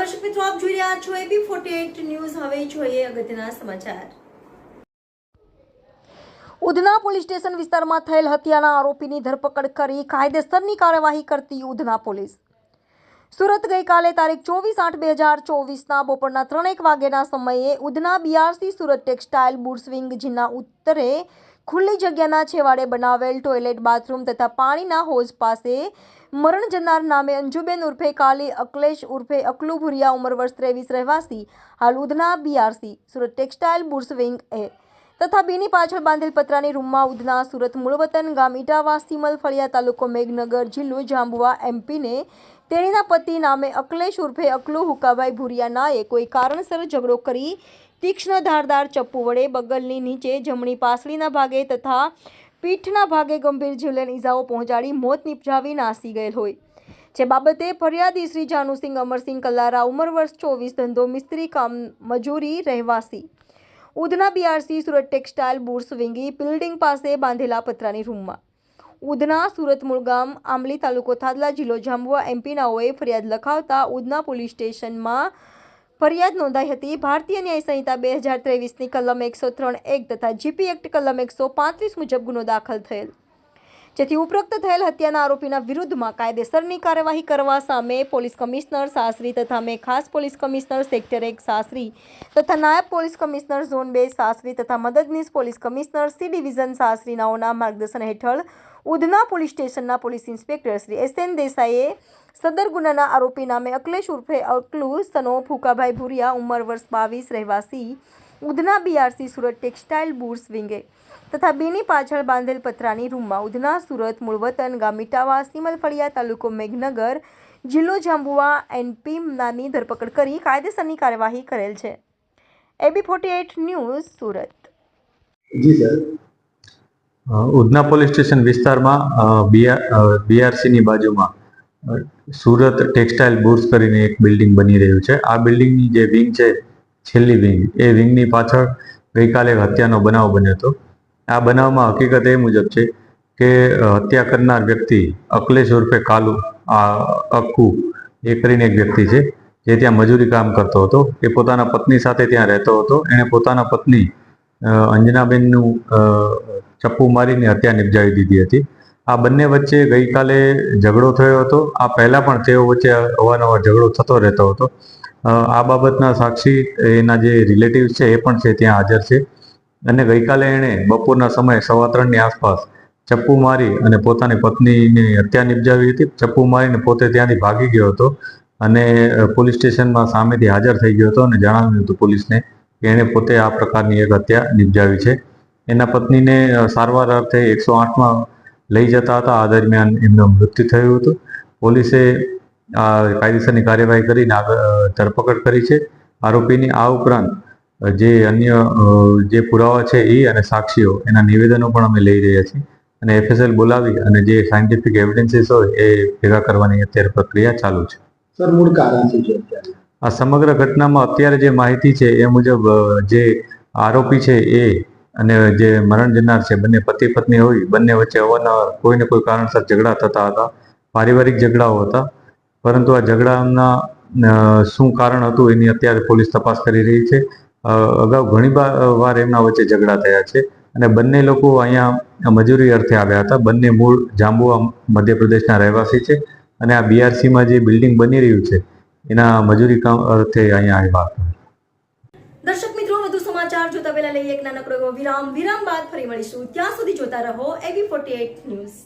મિત્રો, આપ જોઈ રહ્યા છો એબી ફોર્ટી ન્યૂઝ. હવે જોઈએ અગત્યના સમાચાર. ઉધના પોલીસ સ્ટેશન વિસ્તારમાં થયેલ હત્યાના આરોપીની ધરપકડ કરી કાયદેસરની કાર્યવાહી કરતી ઉધના પોલીસ. સુરત ગઈકાલે તારીખ ચોવીસ આઠ બે હજાર ચોવીસના બપોરના ત્રણેક વાગ્યાના સમયે Udhna BRC Surat textile bourse wing જીના ઉત્તરે ખુલ્લી જગ્યાના છેવાડે બનાવેલ ટોયલેટ બાથરૂમ તથા પાણીના હોઝ પાસે મરણ જનાર નામે અંજુબેન ઉર્ફે કાલી અકલેશ ઉર્ફે અકલુ ભુરિયા ઉંમર વર્ષ ત્રેવીસ રહેવાસી, હાલ Udhna BRC Surat textile bourse wing A તથા બીની પાછળ બાંધેલ પતરાની રૂમમાં ઉધના સુરત મૂળવતન ગામ ઇટાવાસી મલફળિયા ફળિયા તાલુકો મેઘનગર જિલ્લો જાંબુવા એમપીને તેણીના પતિ નામે અકલેશ ઉર્ફે અકલુ હુકાભાઈ ભૂરિયા નાએ કોઈ કારણસર ઝઘડો કરી તીક્ષ્ણ ધારદાર ચપ્પુ વડે બગલની નીચે જમણી પાસળીના ભાગે તથા પીઠના ભાગે ગંભીર જીવલેણ ઇજાઓ પહોંચાડી મોત નિપજાવી નાસી ગયેલ હોય. જે બાબતે ફરિયાદી શ્રી જાનુસિંહ અમરસિંહ કલારા ઉંમર વર્ષ ચોવીસ ધંધો મિસ્ત્રી કામ મજૂરી રહેવાસી Udhna BRC Surat textile bourse wing G building પાસે બાંધેલા પતરાની રૂમમાં. ઉધના સુરત મૂળગામ, આંબલી તાલુકો થાદલા જિલ્લો જાંબુઆ એમપીનાઓએ ફરિયાદ લખાવતા ઉધના પોલીસ સ્ટેશનમાં ફરિયાદ નોંધાઈ હતી. ભારતીય ન્યાય સંહિતા બે હજાર ત્રેવીસની કલમ એકસો ત્રણ એક તથા જીપી એક્ટ કલમ એકસો પાંત્રીસ મુજબ ગુનો દાખલ થયેલ. જેથી ઉપરોક્ત થયેલ હત્યાના આરોપીના વિરુદ્ધમાં કાયદેસરની કાર્યવાહી કરવા સામે પોલીસ કમિશનર, સાસરી તથા મેં ખાસ પોલીસ કમિશનર, સેક્ટર એક સાસરી તથા નાયબ પોલીસ કમિશનર, ઝોન બે સાસરી તથા મદદનીશ પોલીસ કમિશનર, સી ડિવિઝન સાસરીનાઓના માર્ગદર્શન હેઠળ ઉધના પોલીસ સ્ટેશનના police inspector Shri S N દેસાઈએ સદર ગુનાના આરોપી નામે અકલેશ ઉર્ફે અકલુ સનો ફૂકાભાઈ ભુરિયા, ઉંમર વર્ષ બાવીસ, રહેવાસી Udhna BRC Surat textile bourse વિંગે તથા બીની પાછળ બાંધેલ પતરાની રૂમમાં ઉધના સુરત મૂળવતન ગામ ઇટાવા સીમલ ફળિયા તાલુકો મેઘનગર જિલ્લો જાંબુવા એનપી નાની ધરપકડ કરી કાયદેસરની કાર્યવાહી કરેલ છે. AB forty eight news Surat. Ji sir. Udhna police station વિસ્તારમાં બીઆરસીની બાજુમાં સુરત ટેક્સટાઇલ બુર્સ કરીને એક બિલ્ડિંગ બની રહ્યું છે. આ બિલ્ડિંગની જે વિંગ છે છેલ્લી વિંગ એ વિંગની પાછળ ગઈકાલે એક હત્યાનો બનાવ બન્યો હતો. આ બનાવમાં હકીકત એ મુજબ છે કે હત્યા કરનાર વ્યક્તિ અકલેશ ઉર્ફે કાલુ આ અક્કુ એ કરીને એક વ્યક્તિ છે, જે ત્યાં મજૂરી કામ કરતો હતો. એ પોતાના પત્ની સાથે ત્યાં રહેતો હતો. એણે પોતાના પત્ની અંજનાબેનનું ચપ્પુ મારીને હત્યા નિપજાવી દીધી હતી. આ બંને વચ્ચે ગઈકાલે ઝઘડો થયો હતો. આ પહેલાં પણ તેઓ વચ્ચે અવારનવાર ઝઘડો થતો રહેતો હતો. આ બાબતના સાક્ષી એના જે રિલેટિવ્સ છે એ પણ છે, ત્યાં હાજર છે. અને ગઈકાલે એણે બપોરના સમયે સવા ત્રણની આસપાસ ચપ્પુ મારી અને પોતાની પત્નીની હત્યા નિપજાવી હતી. ચપ્પુ મારીને પોતે ત્યાંથી ભાગી ગયો હતો અને પોલીસ સ્ટેશનમાં સામેથી હાજર થઈ ગયો હતો અને જણાવ્યું હતું પોલીસને કે એણે પોતે આ પ્રકારની એક હત્યા નિપજાવી છે. એના પત્નીને સારવાર અર્થે એકસો આઠમાં લઈ જતા હતા. આ દરમિયાન એમનું મૃત્યુ થયું હતું. પોલીસે કાયદેસરની કાર્યવાહી કરીને ધરપકડ કરી છે. આરોપીની આ ઉપરાંત જે અન્ય જે પુરાવા છે એ અને સાક્ષીઓ એના નિવેદનો પણ અમે લઈ રહ્યા છીએ. અને એફએસએલ બોલાવી અને જે સાયન્ટિફિક એવિડન્સીસ હોય એ ભેગા કરવાની અત્યારે પ્રક્રિયા ચાલુ છે. સર મૂળ કારણ શું છે અત્યારે? આ સમગ્ર ઘટનામાં અત્યારે જે માહિતી છે એ મુજબ જે આરોપી છે એ અને જે મરણ જનાર છે બંને પતિ પત્ની હોય બંને વચ્ચે અવારનવાર કોઈને કોઈ કારણસર ઝઘડા થતા હતા. પારિવારિક ઝઘડાઓ હતા. પરંતુ આ ઝઘડાના શું કારણ હતું એની અત્યારે પોલીસ તપાસ કરી રહી છે. અગાઉ ઘણી વાર એમના વચ્ચે ઝઘડા થયા છે અને બંને લોકો અહીંયા મજૂરી અર્થે આવ્યા હતા. બંને મૂળ જાંબુઆ મધ્યપ્રદેશના રહેવાસી છે અને આ બીઆરસીમાં જે બિલ્ડિંગ બની રહ્યું છે એના મજૂરી કામ અર્થે અહીંયા આવ્યા હતા. દર્શક મિત્રો, વધુ સમાચાર જોતા પહેલા લઈએ એક નાનકડો વિરામ. વિરામ બાદ ફરી મળીશું. ત્યાં સુધી જોતા રહો એબી ફોર્ટી ન્યૂઝ